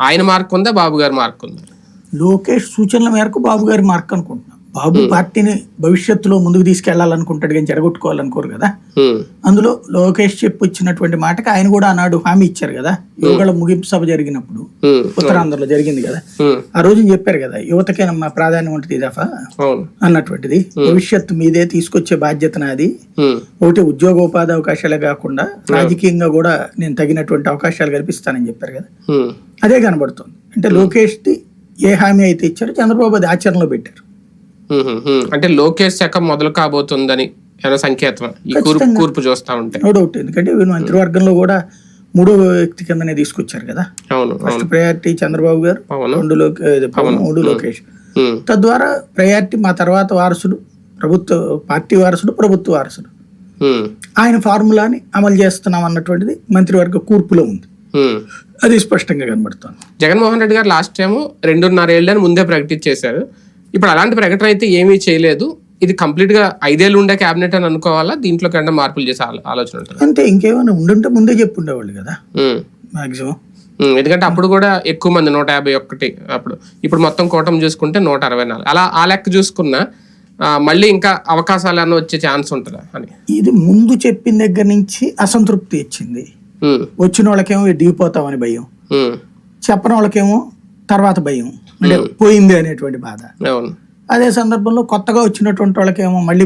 ఆయన మార్క్ ఉందా బాబు గారి మార్క్ ఉందా? లోకేష్ సూచనల మేరకు బాబు గారి మార్క్ అనుకుంటున్నాం. బాబు పార్టీని భవిష్యత్తులో ముందుకు తీసుకెళ్ళాలనుకుంటాడు కానీ జరగొట్టుకోవాలనుకోరు కదా. హ్మ్. అందులో లోకేష్ చెప్పి వచ్చినటువంటి మాటకి ఆయన కూడా ఆనాడు హామీ ఇచ్చారు కదా. యువగళ ముగింపు సభ జరిగినప్పుడు. ఉత్తరాంధ్రలో జరిగింది కదా. ఆ రోజు చెప్పారు కదా యువతకే మా ప్రాధాన్యం ఉంటుంది దఫా? అన్నటువంటిది. భవిష్యత్తు మీదే తీసుకొచ్చే బాధ్యత నాది. ఒకటి ఉద్యోగ ఉపాధి అవకాశాలే కాకుండా రాజకీయంగా కూడా నేను తగినటువంటి అవకాశాలు కల్పిస్తానని చెప్పారు కదా. అదే కనబడుతుంది. అంటే లోకేష్ది ఏ హామీ అయితే ఇచ్చారో చంద్రబాబు అది ఆచరణలో పెట్టారు. అంటే లోకేష్ శాఖ మొదలు కాబోతుందని ఏమైనా సంకేతం. ఈ కూర్పు కూర్పు చూస్తా ఉంటే. నో డౌట్ ఎందుకంటే వీళ్ళు మంత్రివర్గంలో కూడా మూడో వ్యక్తి కిందనే తీసుకొచ్చారు కదా. అవును ఫస్ట్ ప్రయారిటీ చంద్రబాబు గారు రెండు పవన్ మూడు లోకేష్. తద్వారా ప్రయారిటీ మా తర్వాత వారసుడు ప్రభుత్వ పార్టీ వారసుడు ప్రభుత్వ వారసుడు. ఆయన ఫార్ములాని అమలు చేస్తున్నాం అన్నటువంటిది మంత్రివర్గ కూర్పులో ఉంది. అది స్పష్టంగా కనబడుతోంది. జగన్మోహన్ రెడ్డి గారు లాస్ట్ టైం రెండున్నర ఏళ్ళని ముందే ప్రకటించేశారు. ఇప్పుడు అలాంటి ప్రకటన అయితే ఏమీ చేయలేదు. ఇది కంప్లీట్గా ఐదేళ్ళు ఉండే క్యాబినెట్ అని అనుకోవాలా? దీంట్లో కన్నా మార్పులు చేసే ఆలో- ఆలోచన ఉంటుంది? అంతే ఇంకేమైనా ఉండుంటే ముందే చెప్పుండేవాళ్ళు కదా. మాక్సిమం. ఎందుకంటే అప్పుడు కూడా ఎక్కువ మంది నూట యాభై ఒకటి అప్పుడు. ఇప్పుడు మొత్తం కూటమి చూసుకుంటే నూట అరవై నాలుగు. అలా ఆ లెక్క చూసుకున్నా మళ్ళీ ఇంకా అవకాశాలు అన్న వచ్చే ఛాన్స్ ఉంటుందా అని? ఇది ముందు చెప్పిన దగ్గర నుంచి అసంతృప్తి ఇచ్చింది వచ్చిన వాళ్ళకేమో దిగిపోతామని భయం. చెప్పని వాళ్ళకేమో తర్వాత భయం. అంటే పోయింది అనేటువంటి బాధ. అవును. అదే సందర్భంలో కొత్తగా వచ్చినటువంటి వాళ్ళకేమో మళ్ళీ